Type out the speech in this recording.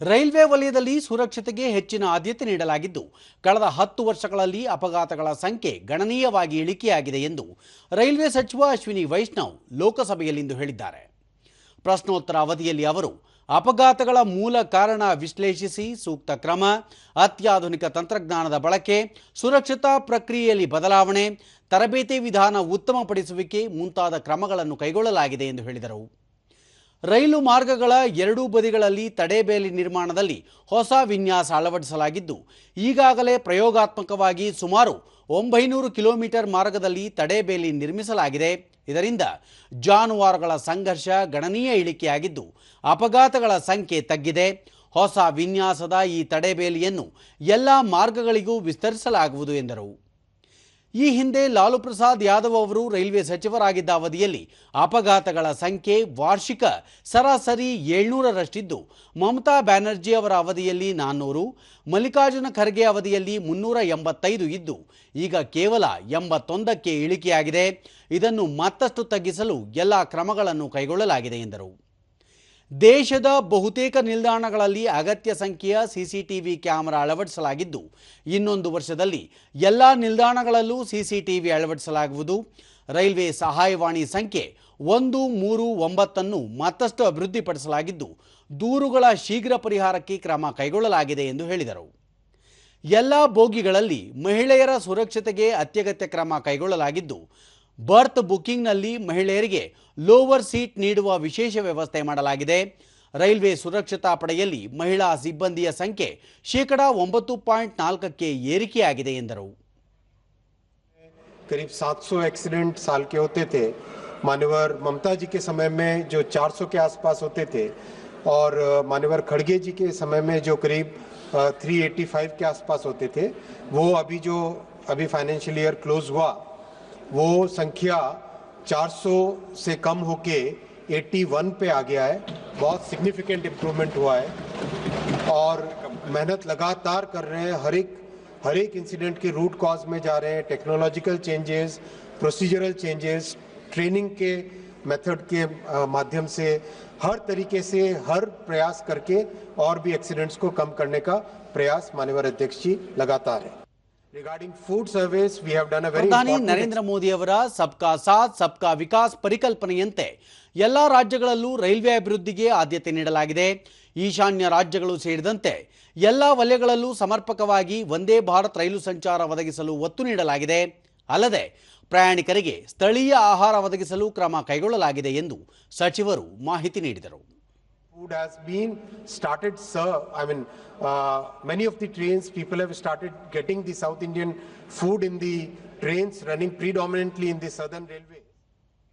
Railway ವಲಯದಲ್ಲಿ ಸುರಕ್ಷತೆಗೆ ಹೆಚ್ಚಿನ ಆದ್ಯತೆ ನೀಡಲಾಗಿದ್ದು, ಕಳೆದ ಹತ್ತು ವರ್ಷಗಳಲ್ಲಿ ಅಪಘಾತಗಳ ಸಂಖ್ಯೆ ಗಣನೀಯವಾಗಿ ಇಳಿಕೆಯಾಗಿದೆ ಎಂದು ರೈಲ್ವೆ ಸಚಿವ ಅಶ್ವಿನಿ ವೈಷ್ಣವ್ ಲೋಕಸಭೆಯಲ್ಲಿಂದು ಹೇಳಿದ್ದಾರೆ. ಪ್ರಶ್ನೋತ್ತರ ಅವಧಿಯಲ್ಲಿ ಅವರು, ಅಪಘಾತಗಳ ಮೂಲ ಕಾರಣ ವಿಶ್ಲೇಷಿಸಿ ಸೂಕ್ತ ಕ್ರಮ, ಅತ್ಯಾಧುನಿಕ ತಂತ್ರಜ್ಞಾನದ ಬಳಕೆ, ಸುರಕ್ಷತಾ ಪ್ರಕ್ರಿಯೆಯಲ್ಲಿ ಬದಲಾವಣೆ, ತರಬೇತಿ ವಿಧಾನ ಉತ್ತಮಪಡಿಸುವಿಕೆ ಮುಂತಾದ ಕ್ರಮಗಳನ್ನು ಕೈಗೊಳ್ಳಲಾಗಿದೆ ಎಂದು ಹೇಳಿದರು. ರೈಲು ಮಾರ್ಗಗಳ ಎರಡೂ ಬದಿಗಳಲ್ಲಿ ತಡೆಬೇಲಿ ನಿರ್ಮಾಣದಲ್ಲಿ ಹೊಸ ವಿನ್ಯಾಸ ಅಳವಡಿಸಲಾಗಿದ್ದು, ಈಗಾಗಲೇ ಪ್ರಯೋಗಾತ್ಮಕವಾಗಿ ಸುಮಾರು ಒಂಬೈನೂರು ಕಿಲೋಮೀಟರ್ ಮಾರ್ಗದಲ್ಲಿ ತಡೆಬೇಲಿ ನಿರ್ಮಿಸಲಾಗಿದೆ. ಇದರಿಂದ ಜಾನುವಾರುಗಳ ಸಂಘರ್ಷ ಗಣನೀಯ ಇಳಿಕೆಯಾಗಿದ್ದು, ಅಪಘಾತಗಳ ಸಂಖ್ಯೆ ತಗ್ಗಿದೆ. ಹೊಸ ವಿನ್ಯಾಸದ ಈ ತಡೆಬೇಲಿಯನ್ನು ಎಲ್ಲ ಮಾರ್ಗಗಳಿಗೂ ವಿಸ್ತರಿಸಲಾಗುವುದು ಎಂದರು. ಈ ಹಿಂದೆ ಲಾಲು ಪ್ರಸಾದ್ ಯಾದವ್ ಅವರು ರೈಲ್ವೆ ಸಚಿವರಾಗಿದ್ದ ಅವಧಿಯಲ್ಲಿ ಅಪಘಾತಗಳ ಸಂಖ್ಯೆ ವಾರ್ಷಿಕ ಸರಾಸರಿ ಏಳ್ನೂರರಷ್ಟಿದ್ದು. ಮಮತಾ ಬ್ಯಾನರ್ಜಿ ಅವರ ಅವಧಿಯಲ್ಲಿ ನಾನ್ನೂರು, ಮಲ್ಲಿಕಾರ್ಜುನ ಖರ್ಗೆ ಅವಧಿಯಲ್ಲಿ ಮುನ್ನೂರ ಎಂಬತ್ತೈದು ಇದ್ದು, ಈಗ ಕೇವಲ ಎಂಬತ್ತೊಂದಕ್ಕೆ ಇಳಿಕೆಯಾಗಿದೆ. ಇದನ್ನು ಮತ್ತಷ್ಟು ತಗ್ಗಿಸಲು ಎಲ್ಲ ಕ್ರಮಗಳನ್ನು ಕೈಗೊಳ್ಳಲಾಗಿದೆ ಎಂದರು. ದೇಶದ ಬಹುತೇಕ ನಿಲ್ದಾಣಗಳಲ್ಲಿ ಅಗತ್ಯ ಸಂಖ್ಯೆಯ ಸಿಸಿಟಿವಿ ಕ್ಯಾಮೆರಾ ಅಳವಡಿಸಲಾಗಿದ್ದು, ಇನ್ನೊಂದು ವರ್ಷದಲ್ಲಿ ಎಲ್ಲ ನಿಲ್ದಾಣಗಳಲ್ಲೂ ಸಿಸಿಟಿವಿ ಅಳವಡಿಸಲಾಗುವುದು. ರೈಲ್ವೆ ಸಹಾಯವಾಣಿ ಸಂಖ್ಯೆ ಒಂದು, ಮೂರು, ಒಂಬತ್ತನ್ನು ಮತ್ತಷ್ಟು ಅಭಿವೃದ್ಧಿಪಡಿಸಲಾಗಿದ್ದು, ದೂರುಗಳ ಶೀಘ್ರ ಪರಿಹಾರಕ್ಕೆ ಕ್ರಮ ಕೈಗೊಳ್ಳಲಾಗಿದೆ ಎಂದು ಹೇಳಿದರು. ಎಲ್ಲ ಬೋಗಿಗಳಲ್ಲಿ ಮಹಿಳೆಯರ ಸುರಕ್ಷತೆಗೆ ಅತ್ಯಗತ್ಯ ಕ್ರಮ ಕೈಗೊಳ್ಳಲಾಗಿದ್ದು ಬರ್ತ್ ಬುಕಿಂಗ್ನಲ್ಲಿ ಮಹಿಳೆಯರಿಗೆ ಲೋವರ್ ಸೀಟ್ ನೀಡುವ ವಿಶೇಷ ವ್ಯವಸ್ಥೆ ಮಾಡಲಾಗಿದೆ ರೈಲ್ವೆ ಸುರಕ್ಷತಾ ಪಡೆಯಲ್ಲಿ ಮಹಿಳಾ ಸಿಬ್ಬಂದಿಯ ಸಂಖ್ಯೆ ಶೇಕಡಾ ಒಂಬತ್ತು ಪಾಯಿಂಟ್ ನಾಲ್ಕಕ್ಕೆ ಏರಿಕೆಯಾಗಿದೆ ಎಂದರು करीब 700 एक्सीडेंट साल के होते थे मान्यवर ममता जी के समय में जो 400 के आसपास होते थे और अ, मान्यवर खड़गे जी के समय में जो करीब अ, 385 के आसपास होते थे वो अभी जो अभी फाइनेंशियल ईयर क्लोज हुआ वो संख्या 400 से कम होके 81 पे आ गया है। बहुत सिग्निफिकेंट इम्प्रूवमेंट हुआ है। और मेहनत लगातार कर रहे हैं। हर एक हर एक इंसिडेंट के रूट कॉज में जा रहे हैं। Technological changes procedural changes training के मेथड के माध्यम से हर तरीके से हर प्रयास करके और भी एक्सीडेंट्स को कम करने का प्रयास माननीय अध्यक्ष जी लगातार है। ಪ್ರಧಾನಿ ನರೇಂದ್ರ ಮೋದಿ ಅವರ ಸಬ್ಕಾ ಸಾಥ್ ಸಬ್ಕಾ ವಿಕಾಸ್ ಪರಿಕಲ್ಪನೆಯಂತೆ ಎಲ್ಲಾ ರಾಜ್ಯಗಳಲ್ಲೂ ರೈಲ್ವೆ ಅಭಿವೃದ್ಧಿಗೆ ಆದ್ಯತೆ ನೀಡಲಾಗಿದೆ. ಈಶಾನ್ಯ ರಾಜ್ಯಗಳು ಸೇರಿದಂತೆ ಎಲ್ಲ ವಲಯಗಳಲ್ಲೂ ಸಮರ್ಪಕವಾಗಿ ಒಂದೇ ಭಾರತ್ ರೈಲು ಸಂಚಾರ ಒದಗಿಸಲು ಒತ್ತು ನೀಡಲಾಗಿದೆ. ಅಲ್ಲದೆ ಪ್ರಯಾಣಿಕರಿಗೆ ಸ್ಥಳೀಯ ಆಹಾರ ಒದಗಿಸಲು ಕ್ರಮ ಕೈಗೊಳ್ಳಲಾಗಿದೆ ಎಂದು ಸಚಿವರು ಮಾಹಿತಿ ನೀಡಿದರು. Food has been started, sir. I mean, uh, many of the trains, people have started getting the South Indian food in the trains running predominantly in the southern railway.